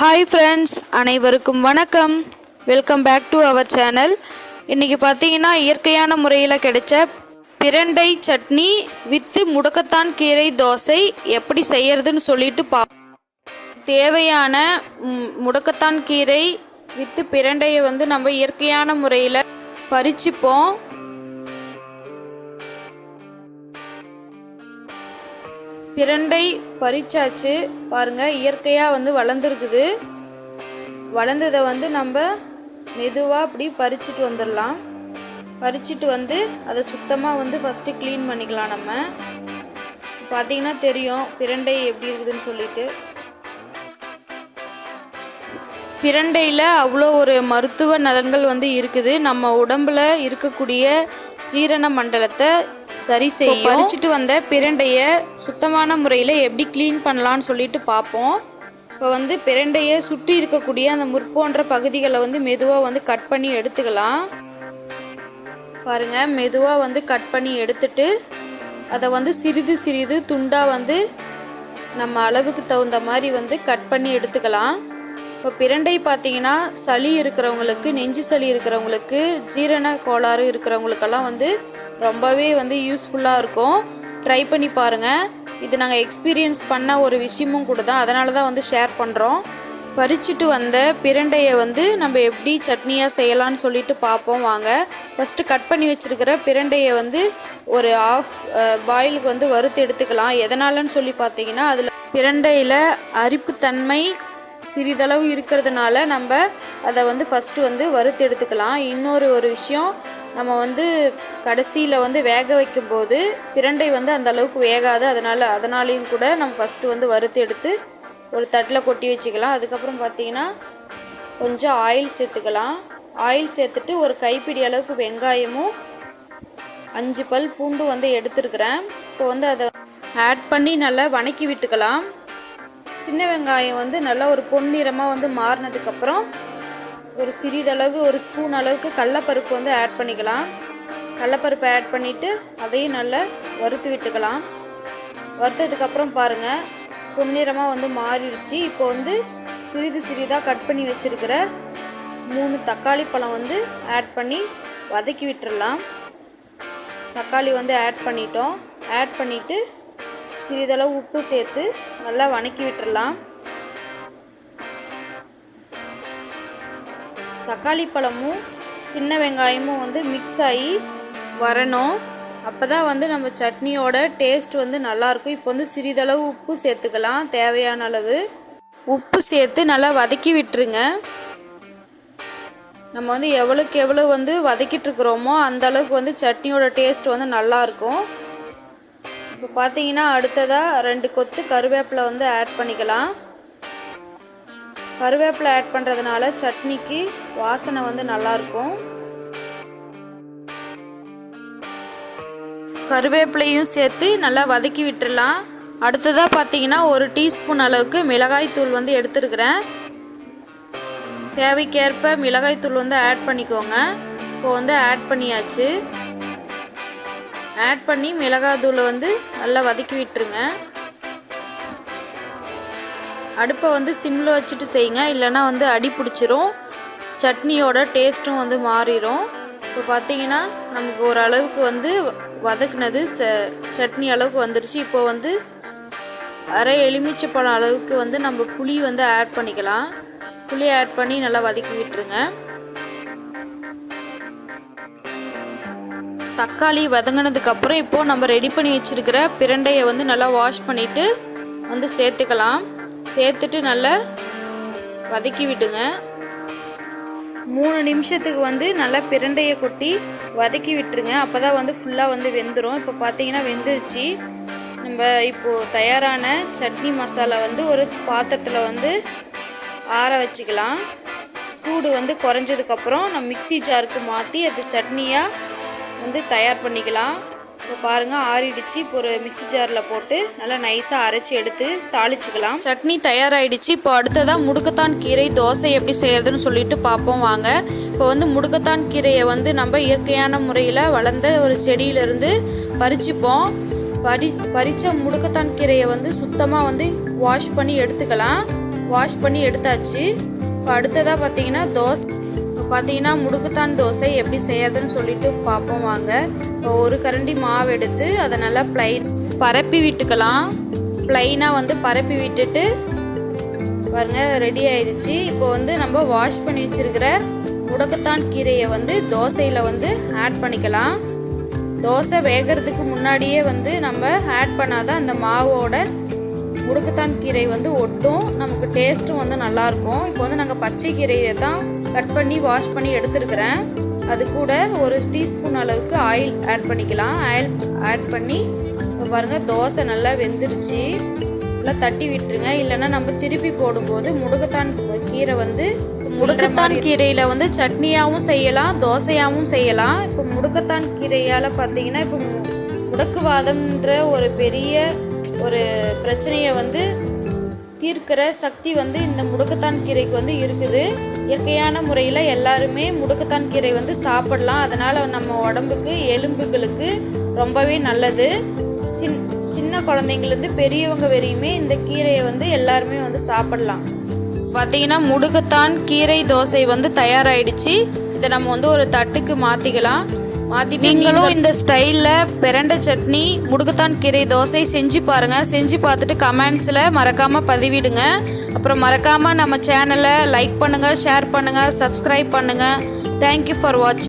Hi friends அனைவருக்கும் வணக்கம். Welcome back to our channel இன்றைக்கி பார்த்தீங்கன்னா இயற்கையான முறையில் கிடைச்ச பிரண்டை சட்னி வித்து முடக்கத்தான் கீரை தோசை எப்படி செய்யறதுன்னு சொல்லிட்டு பா தேவையான முடக்கத்தான் கீரை வித்து பிரண்டையை வந்து நம்ம இயற்கையான முறையில் பறிச்சுப்போம். பிரண்டை பறிச்சாச்சு. பாருங்க இயற்கையாக வந்து வளர்ந்துருக்குது. வளர்ந்ததை வந்து நம்ம மெதுவாக அப்படி பறிச்சுட்டு வந்துடலாம் பறிச்சுட்டு வந்து அதை சுத்தமாக வந்து ஃபஸ்ட்டு க்ளீன் பண்ணிக்கலாம் நம்ம. பார்த்தீங்கன்னா தெரியும் பிரண்டை எப்படி இருக்குதுன்னு சொல்லிட்டு. பிரண்டையில் அவ்வளோ ஒரு மருத்துவ நலன்கள் வந்து இருக்குது. நம்ம உடம்பில் இருக்கக்கூடிய ஜீரண மண்டலத்தை சரி செய்யும். பறிச்சுட்டு வந்த பிரண்டையை சுத்தமான முறையில் எப்படி க்ளீன் பண்ணலான்னு சொல்லிட்டு பார்ப்போம். இப்போ வந்து பிரண்டையை சுற்றி இருக்கக்கூடிய அந்த முற்போன்ற பகுதிகளை வந்து மெதுவாக வந்து கட் பண்ணி எடுத்துக்கலாம். பாருங்க மெதுவாக வந்து கட் பண்ணி எடுத்துட்டு அதை வந்து சிறிது சிறிது துண்டாக வந்து நம்ம அளவுக்கு தகுந்த மாதிரி வந்து கட் பண்ணி எடுத்துக்கலாம். இப்போ பிரண்டை பார்த்தீங்கன்னா சளி இருக்கிறவங்களுக்கு நெஞ்சு சளி இருக்கிறவங்களுக்கு ஜீரண கோளாறு இருக்கிறவங்களுக்கெல்லாம் வந்து ரொம்பவே வந்து யூஸ்ஃபுல்லாக இருக்கும். ட்ரை பண்ணி பாருங்கள் இது நாங்கள் எக்ஸ்பீரியன்ஸ் பண்ண ஒரு விஷயமும் கூட தான். அதனால தான் வந்து ஷேர் பண்ணுறோம் பறிச்சுட்டு வந்த பிரண்டையை வந்து நம்ம எப்படி சட்னியாக செய்யலாம்னு சொல்லிட்டு பார்ப்போம் வாங்க. ஃபஸ்ட்டு கட் பண்ணி வச்சுருக்கிற பிரண்டையை வந்து ஒரு ஆஃப் பாயிலுக்கு வந்து வறுத்து எடுத்துக்கலாம். எதனாலன்னு சொல்லி பார்த்தீங்கன்னா அதில் பிரண்டையில் அரிப்புத்தன்மை சிறிதளவு இருக்கிறதுனால நம்ம அதை வந்து ஃபஸ்ட்டு வந்து வறுத்து எடுத்துக்கலாம். இன்னொரு ஒரு விஷயம் நம்ம வந்து கடைசியில் வந்து வேக வைக்கும்போது பிரண்டை வந்து அந்த அளவுக்கு வேகாது. அதனால் அதனாலேயும் கூட நம்ம ஃபஸ்ட்டு வந்து வறுத்து எடுத்து ஒரு தட்டில் கொட்டி வச்சுக்கலாம். அதுக்கப்புறம் பார்த்தீங்கன்னா கொஞ்சம் ஆயில் சேர்த்துக்கலாம். ஆயில் சேர்த்துட்டு ஒரு கைப்பிடி அளவுக்கு வெங்காயமும் அஞ்சு பல் பூண்டு வந்து எடுத்துருக்கிறேன். இப்போ வந்து அதை ஆட் பண்ணி நல்லா வணக்கி விட்டுக்கலாம். சின்ன வெங்காயம் வந்து நல்லா ஒரு பொன்னிறமாக வந்து மாறினதுக்கப்புறம் ஒரு சிறிதளவு ஒரு ஸ்பூன் அளவுக்கு கடலப்பருப்பு வந்து ஆட் பண்ணிக்கலாம். கடலப்பருப்பை ஆட் பண்ணிவிட்டு அதையும் நல்லா வறுத்து விட்டுக்கலாம். வறுத்ததுக்கப்புறம் பாருங்கள் பொன்னிறமாக வந்து மாறிடுச்சு. இப்போ வந்து சிறிது சிறிதாக கட் பண்ணி வச்சுருக்கிற மூணு தக்காளி பழம் வந்து ஆட் பண்ணி வதக்கி விட்டுடலாம் தக்காளி வந்து ஆட் பண்ணிட்டோம். ஆட் பண்ணிவிட்டு சிறிதளவு உப்பு சேர்த்து நல்லா வணக்கி விட்டுடலாம் தக்காளி பழமும் சின்ன வெங்காயமும் வந்து மிக்ஸ் ஆகி வரணும். அப்போ தான் வந்து நம்ம சட்னியோட டேஸ்ட் வந்து நல்லாயிருக்கும் இப்போ வந்து சிறிதளவு உப்பு சேர்த்துக்கலாம் தேவையான அளவு. உப்பு சேர்த்து நல்லா வதக்கி விட்டுருங்க. நம்ம வந்து எவ்வளோக்கு எவ்வளோ வந்து வதக்கிட்டு இருக்கிறோமோ அந்த அளவுக்கு வந்து சட்னியோட டேஸ்ட் வந்து நல்லாயிருக்கும் இப்போ பார்த்தீங்கன்னா அடுத்ததாக ரெண்டு கொத்து கருவேப்பிலை வந்து ஆட் பண்ணிக்கலாம். கருவேப்பிலை ஆட் பண்ணுறதுனால சட்னிக்கு வாசனை வந்து நல்லாயிருக்கும். கருவேப்பிலையும் சேர்த்து நல்லா வதக்கி விட்டுடலாம் அடுத்ததாக பார்த்தீங்கன்னா ஒரு டீஸ்பூன் அளவுக்கு மிளகாய்த்தூள் வந்து எடுத்துருக்கிறேன். தேவைக்கேற்ப மிளகாய்த்தூள் வந்து ஆட் பண்ணிக்கோங்க. இப்போ வந்து ஆட் பண்ணியாச்சு. ஆட் பண்ணி மிளகாய் தூளை வந்து நல்லா வதக்கி விட்டுருங்க. அடுப்பை வந்து சிம்மில் வச்சுட்டு செய்யுங்க. இல்லைன்னா வந்து அடி பிடிச்சிரும். சட்னியோட டேஸ்ட்டும் வந்து மாறிடும் இப்போ பார்த்தீங்கன்னா நமக்கு ஒரு அளவுக்கு வந்து வதக்குனது ச சட்னி அளவுக்கு வந்துருச்சு. இப்போ வந்து அரை எலுமிச்சப்பழம் அளவுக்கு வந்து நம்ம புளி வந்து ஆட் பண்ணிக்கலாம். புளி ஆட் பண்ணி நல்லா வதக்கி விட்டுருங்க தக்காளி வதங்கினதுக்கப்புறம் இப்போது நம்ம ரெடி பண்ணி வச்சிருக்கிற பிரண்டையை வந்து நல்லா வாஷ் பண்ணிவிட்டு வந்து சேர்த்துக்கலாம். சேர்த்துட்டு நல்லா வதக்கி விடுங்க மூணு நிமிஷத்துக்கு வந்து நல்லா பிரண்டையை கொட்டி வதக்கி விட்டுருங்க. அப்போ தான் வந்து ஃபுல்லாக வந்து வெந்துடும் இப்போ பார்த்தீங்கன்னா வெந்துருச்சு. நம்ம இப்போது தயாரான சட்னி மசாலா வந்து ஒரு பாத்திரத்தில் வந்து ஆற வச்சுக்கலாம். சூடு வந்து குறைஞ்சதுக்கப்புறம் நம்ம மிக்ஸி ஜாருக்கு மாற்றி அது சட்னியாக வந்து தயார் பண்ணிக்கலாம். இப்போ பாருங்கள் ஆறிடுச்சு. இப்போ ஒரு மிக்ஸி ஜாரில் போட்டு நல்லா நைஸாக அரைச்சி எடுத்து தாளிச்சுக்கலாம். சட்னி தயாராகிடுச்சு இப்போ அடுத்ததாக முடுக்கத்தான் கீரை தோசை எப்படி செய்கிறதுன்னு சொல்லிட்டு பார்ப்போம் வாங்க. இப்போ வந்து முடுக்கத்தான் கீரையை வந்து நம்ம இயற்கையான முறையில் வளர்ந்த ஒரு செடியிலேருந்து பறிச்சுப்போம். பறி பறித்த முடுக்கத்தான் கீரையை வந்து சுத்தமாக வந்து வாஷ் பண்ணி எடுத்துக்கலாம். வாஷ் பண்ணி எடுத்தாச்சு. இப்போ அடுத்ததாக பார்த்தீங்கன்னா தோசை பார்த்தீங்கன்னா முடுக்குத்தான் தோசை எப்படி செய்யறதுன்னு சொல்லிட்டு பார்ப்போம் வாங்க. இப்போ ஒரு கரண்டி மாவு எடுத்து அதை நல்லா ப்ளைன் பரப்பி விட்டுக்கலாம். ப்ளைனாக வந்து பரப்பி விட்டுட்டு பாருங்க ரெடி ஆயிடுச்சு. இப்போ வந்து நம்ம வாஷ் பண்ணி வச்சிருக்கிற முடக்கத்தான் கீரையை வந்து தோசையில் வந்து ஆட் பண்ணிக்கலாம். தோசை வேகிறதுக்கு முன்னாடியே வந்து நம்ம ஆட் பண்ணாதான் அந்த மாவோட முடுக்குத்தான் கீரை வந்து ஒட்டும். நமக்கு டேஸ்ட்டும் வந்து நல்லாயிருக்கும் இப்போ வந்து நாங்கள் பச்சை கீரையை தான் கட் பண்ணி வாஷ் பண்ணி எடுத்துருக்கிறேன். அது கூட ஒரு டீஸ்பூன் அளவுக்கு ஆயில் ஆட் பண்ணிக்கலாம். ஆயில் ஆட் பண்ணி இப்போ பாருங்கள் தோசை நல்லா வெந்துருச்சு. நல்லா தட்டி விட்டுருங்க. இல்லைன்னா நம்ம திருப்பி போடும்போது முடுக்கத்தான் கீரை வந்து முடுக்கத்தான் கீரையில் வந்து சட்னியாகவும் செய்யலாம் தோசையாகவும் செய்யலாம். இப்போ முடுக்கத்தான் கீரையால் பார்த்தீங்கன்னா இப்போ முடக்குவாதம்ன்ற ஒரு பெரிய ஒரு பிரச்சனையை வந்து தீர்க்கிற சக்தி வந்து இந்த முடுக்கத்தான் கீரைக்கு வந்து இருக்குது. இயற்கையான முறையில் எல்லாருமே முடுக்கத்தான் கீரை வந்து சாப்பிடலாம். அதனால் நம்ம உடம்புக்கு எலும்புகளுக்கு ரொம்பவே நல்லது. சின் சின்ன குழந்தைங்கலேருந்து பெரியவங்க வரையுமே இந்த கீரையை வந்து எல்லாருமே வந்து சாப்பிடலாம். பார்த்திங்கன்னா முடுக்கத்தான் கீரை தோசை வந்து தயாராகிடுச்சு இதை நம்ம வந்து ஒரு தட்டுக்கு மாற்றிக்கலாம் நீங்களும் இந்த ஸ்டைலில் பிரண்டை சட்னி முடுக்குத்தான் கீரை தோசை செஞ்சு பாருங்கள் செஞ்சு பார்த்துட்டு கமெண்ட்ஸில் மறக்காமல் பதிவிடுங்க. அப்புறம் மறக்காமல் நம்ம சேனலை லைக் பண்ணுங்கள் ஷேர் பண்ணுங்கள் சப்ஸ்கிரைப் பண்ணுங்கள் தேங்க்யூ ஃபார் வாட்சிங்